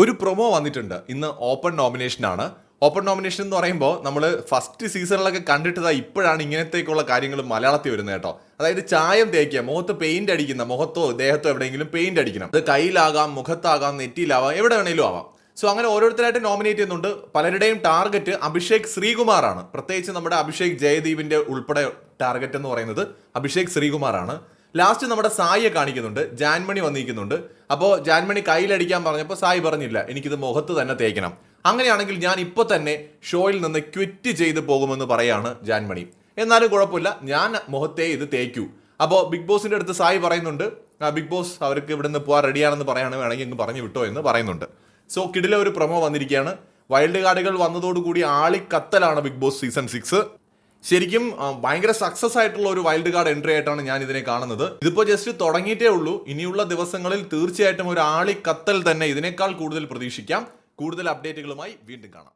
ഒരു പ്രൊമോ വന്നിട്ടുണ്ട്. ഇന്ന് ഓപ്പൺ നോമിനേഷൻ ആണ്. ഓപ്പൺ നോമിനേഷൻ എന്ന് പറയുമ്പോൾ നമ്മൾ ഫസ്റ്റ് സീസണിലൊക്കെ കണ്ടിട്ടതാ ഇപ്പോഴാണ് ഇങ്ങനത്തേക്കുള്ള കാര്യങ്ങൾ മലയാളത്തിൽ വരുന്നത് കേട്ടോ. അതായത് ചായം തേക്കുക മുഖത്ത് പെയിന്റ് അടിക്കുന്ന മുഖത്തോ ദേഹത്തോ എവിടെയെങ്കിലും പെയിന്റ് അടിക്കണം. അത് കയ്യിലാകാം മുഖത്താകാം നെറ്റിയിലാവാം എവിടെ വേണേലും ആവാം. സോ അങ്ങനെ ഓരോരുത്തരായിട്ട് നോമിനേറ്റ് ചെയ്യുന്നുണ്ട്. പലരുടെയും ടാർഗറ്റ് അഭിഷേക് ശ്രീകുമാറാണ്. പ്രത്യേകിച്ച് നമ്മുടെ അഭിഷേക് ജയദീപിന്റെ ഉൾപ്പെടെ ടാർഗറ്റ് എന്ന് പറയുന്നത് അഭിഷേക് ശ്രീകുമാറാണ്. ലാസ്റ്റ് നമ്മുടെ സായിയെ കാണിക്കുന്നുണ്ട്. ജാൻമണി വന്നിരിക്കുന്നുണ്ട്. അപ്പോൾ ജാൻമണി കയ്യിലടിക്കാൻ പറഞ്ഞപ്പോൾ സായി പറഞ്ഞില്ല എനിക്കിത് മുഖത്ത് തന്നെ തേക്കണം. അങ്ങനെയാണെങ്കിൽ ഞാൻ ഇപ്പോൾ തന്നെ ഷോയിൽ നിന്ന് ക്വിറ്റ് ചെയ്ത് പോകുമെന്ന് പറയാണ് ജാൻമണി. എന്നാലും കുഴപ്പമില്ല ഞാൻ മുഖത്തെ ഇത് തേക്കൂ. അപ്പോൾ ബിഗ് ബോസിന്റെ അടുത്ത് സായി പറയുന്നുണ്ട് "ആ, ബിഗ് ബോസ് അവർക്ക് ഇവിടെ നിന്ന് പോകാൻ റെഡിയാണെന്ന് പറയാണ് വേണമെങ്കിൽ ഇങ്ങ് പറഞ്ഞു വിട്ടോ എന്ന് പറയുന്നുണ്ട്. സോ കിടിലെ ഒരു പ്രൊമോ വന്നിരിക്കുകയാണ് വൈൽഡ് കാർഡുകൾ വന്നതോടുകൂടി ആളിക്കത്തലാണ് ബിഗ് ബോസ് സീസൺ സിക്സ് ശരിക്കും ഭയങ്കര സക്സസ് ആയിട്ടുള്ള ഒരു വൈൽഡ് കാർഡ് എൻട്രി ആയിട്ടാണ് ഞാൻ ഇതിനെ കാണുന്നത്. ഇതിപ്പോ ജസ്റ്റ് തുടങ്ങിയിട്ടേ ഉള്ളൂ. ഇനിയുള്ള ദിവസങ്ങളിൽ തീർച്ചയായിട്ടും ഒരു ആളിക്കത്തൽ തന്നെ ഇതിനേക്കാൾ കൂടുതൽ പ്രതീക്ഷിക്കാം. കൂടുതൽ അപ്ഡേറ്റുകളുമായി വീണ്ടും കാണാം.